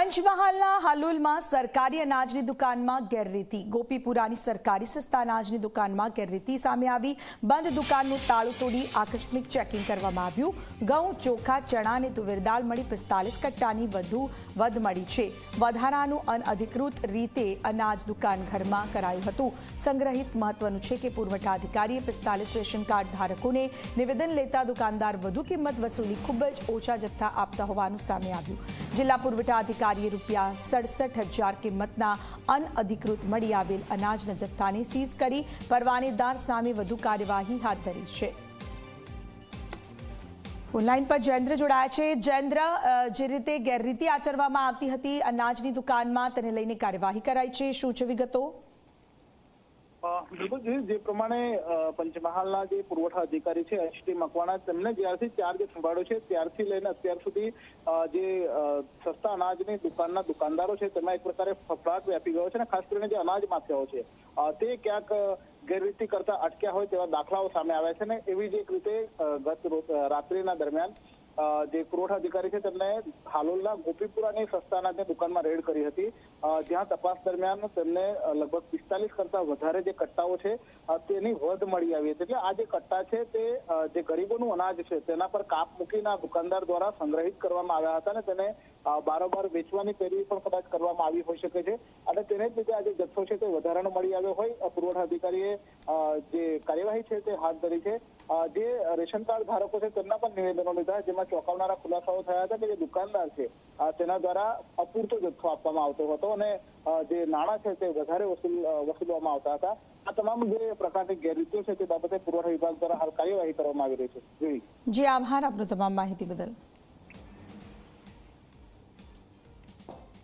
પંચમહાલના હાલોલમાં સરકારી અનાજની દુકાનમાં ગેરરીતિ. ગોપીપુરાની સરકારી સસ્તા અનાજની દુકાનમાં ગેરરીતિ સામે આવી. બંધ દુકાનનું તાળું તોડી આકસ્મિક ચેકિંગ કરવામાં આવ્યું. ઘઉં, ચોખા, ચણા અને તુવેર દાળ મળી પિસ્તાલીસ કટ્ટાની વધુ વધ મળી છે. વધારાનું અનઅધિકૃત રીતે અનાજ દુકાન ઘરમાં કરાયું હતું. સંગ્રહિત મહત્વનું છે કે પુરવઠા અધિકારીએ પિસ્તાલીસ રેશન કાર્ડ ધારકોને નિવેદન લેતા દુકાનદાર વધુ કિંમત વસૂલી ખૂબ જ ઓછા જથ્થા આપતા હોવાનું સામે આવ્યું. જિલ્લા પુરવઠા અધિકારીએ રૂપિયા સડસઠ હજાર કિંમતના અનઅધિકૃત મળી આવેલ અનાજના જથ્થાને સીઝ કરી પરવાનેદાર સામે વધુ કાર્યવાહી હાથ ધરી છે. ફોનલાઈન પર જયેન્દ્ર જોડાયા છે. જયેન્દ્ર જે રીતે ગેરરીતિ આચરવામાં આવતી હતી, અનાજની દુકાનમાં તેને લઈને કાર્યવાહી કરાઈ છે. શું છે વિગતો? બિલકુલ જે પ્રમાણે પંચમહાલના જે પુરવઠા અધિકારી છે એચ મકવાણા, તેમને જ્યારથી ચાર્જ સંભાળ્યો છે, ત્યારથી લઈને અત્યાર સુધી જે સસ્તા અનાજની દુકાનના દુકાનદારો છે, તેમાં એક પ્રકારે ફફડાટ વ્યાપી ગયો છે અને ખાસ કરીને જે અનાજ માફિયાઓ છે તે ક્યાંક ગેરરીતિ કરતા અટક્યા હોય તેવા દાખલાઓ સામે આવ્યા છે ને એવી જ એક રીતે ગત રાત્રિના દરમિયાન જે પુરવઠા અધિકારી છે, તેમને હાલોલના ગોપીપુરાની સંસ્થાના દુકાનમાં રેડ કરી હતી. જ્યાં તપાસ દરમિયાન તેમને લગભગ પિસ્તાલીસ કરતા વધારે જે કટ્ટાઓ છે તેની વધ મળી આવી હતી. એટલે આ જે કટ્ટા છે, તે જે ગરીબોનું અનાજ છે, તેના પર કાપ મૂકીને દુકાનદાર દ્વારા સંગ્રહિત કરવામાં આવ્યા હતા અને તેને બારોબાર વેચવાની પેરવી પણ કદાચ કરવામાં આવી હોઈ શકે છે. અને તેને જ લીધે આ જે જથ્થો છે, તે વધારાનો મળી આવ્યો હોય. પુરવઠા અધિકારીએ જે કાર્યવાહી છે, તે હાથ ધરી છે. જે રેશન કાર્ડ ધારકો છે, તેમના પણ નિવેદનો લીધા, જેમાં ચોંકાવનારા ખુલાસાઓ થયા હતા કે જે દુકાનદાર છે તેના દ્વારા અપૂરતો જથ્થો આપવામાં આવતો હતો અને જે નાણાં છે તે વધારે વસૂલ વસૂલવામાં આવતા હતા. આ તમામ જે પ્રકારની ગેરરીતિઓ છે તે બાબતે પુરવઠા વિભાગ દ્વારા હાલ કાર્યવાહી કરવામાં આવી રહી છે. જી, આભાર આપનો તમામ માહિતી બદલ.